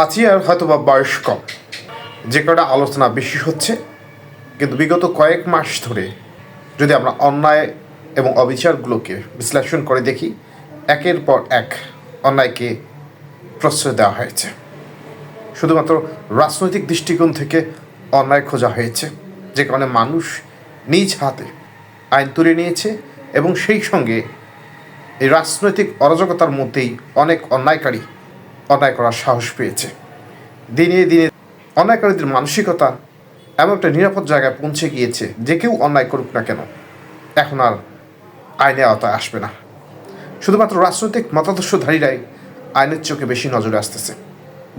আজিয়ার হয়তো বা বয়স কম। যে কটা আলোচনা বেশি হচ্ছে, কিন্তু বিগত কয়েক মাস ধরে যদি আমরা অন্যায় এবং অবিচারগুলোকে বিশ্লেষণ করে দেখি, একের পর এক অন্যায়কে প্রশ্রয় দেওয়া হয়েছে। শুধুমাত্র রাজনৈতিক দৃষ্টিকোণ থেকে অন্যায় খোঁজা হয়েছে, যে কারণে মানুষ নিজ হাতে আইন তুলে নিয়েছে এবং সেই সঙ্গে এই রাজনৈতিক অরাজকতার মধ্যেই অনেক অন্যায়কারী অন্যায় করার সাহস পেয়েছে। দিনে দিনে অন্যায়কারীদের মানসিকতা এমন একটা নিরাপদ জায়গায় পৌঁছে গিয়েছে যে কেউ অন্যায় করুক না কেন। এখন আর আইনের আওতায় আসবে না। শুধুমাত্র রাজনৈতিক মতাদর্শধারীরাই আইনের চোখে বেশি নজরে আসতেছে।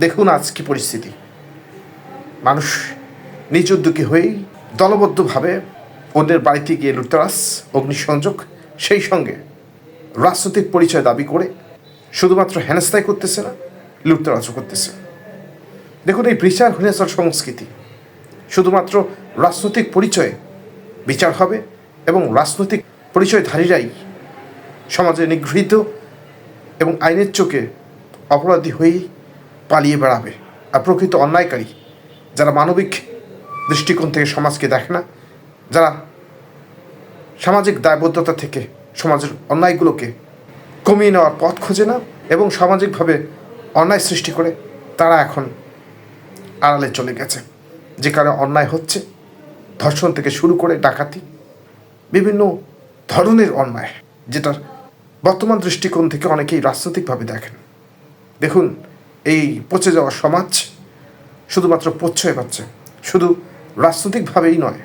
দেখুন আজ কি পরিস্থিতি। মানুষ নিজ উদ্যোগী হয়েই দলবদ্ধভাবে অন্যের বাড়িতে গিয়ে লুটতরাস অগ্নিসংযোগ, সেই সঙ্গে রাজনৈতিক পরিচয় দাবি করে শুধুমাত্র হেনস্থাই করতেছে না লুটতরাজও করতেছে। দেখুন এই বিচার হীনতার সংস্কৃতি। শুধুমাত্র রাজনৈতিক পরিচয়ে বিচার হবে এবং রাজনৈতিক পরিচয়ধারীরাই সমাজে নিগৃহীত এবং আইনের চোখে অপরাধী হয়েই পালিয়ে বেড়াবে। আর প্রকৃত অন্যায়কারী যারা মানবিক দৃষ্টিকোণ থেকে সমাজকে দেখে না, যারা সামাজিক দায়বদ্ধতা থেকে সমাজের অন্যায়গুলোকে কমিয়ে নেওয়ার পথ খোঁজে না এবং সামাজিকভাবে অন্যায় সৃষ্টি করে তারা এখন আড়ালে চলে গেছে। যে কারণে অন্যায় হচ্ছে, ধর্ষণ থেকে শুরু করে ডাকাতি, বিভিন্ন ধরনের অন্যায়, যেটার বর্তমান দৃষ্টিকোণ থেকে অনেকেই রাজনৈতিকভাবে দেখেন। দেখুন, এই পচে যাওয়া সমাজ শুধুমাত্র প্রচ্ছয় পাচ্ছে। শুধু রাজনৈতিকভাবেই নয়,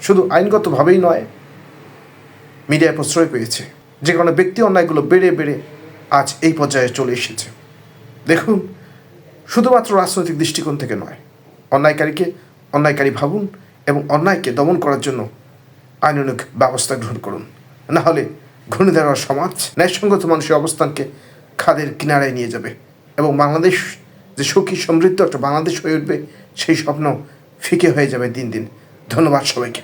শুধু আইনগতভাবেই নয়, মিডিয়ায় প্রশ্রয় পেয়েছে। যে কারণে ব্যক্তি অন্যায়গুলো বেড়ে বেড়ে আজ এই পর্যায়ে চলে এসেছে। দেখুন, শুধুমাত্র রাজনৈতিক দৃষ্টিকোণ থেকে নয়, অন্যায়কারীকে অন্যায়কারী ভাবুন এবং অন্যায়কে দমন করার জন্য আইনানুক ব্যবস্থা গ্রহণ করুন। না হলে ঘূর্ণিধারা সমাজ ন্যায়সঙ্গত মানুষের অবস্থানকে খাদের কিনারায় নিয়ে যাবে এবং বাংলাদেশ যে সুখী, সমৃদ্ধ একটা বাংলাদেশ হয়ে উঠবে, সেই স্বপ্ন ফিকে হয়ে যাবে দিন দিন। ধন্যবাদ সবাইকে।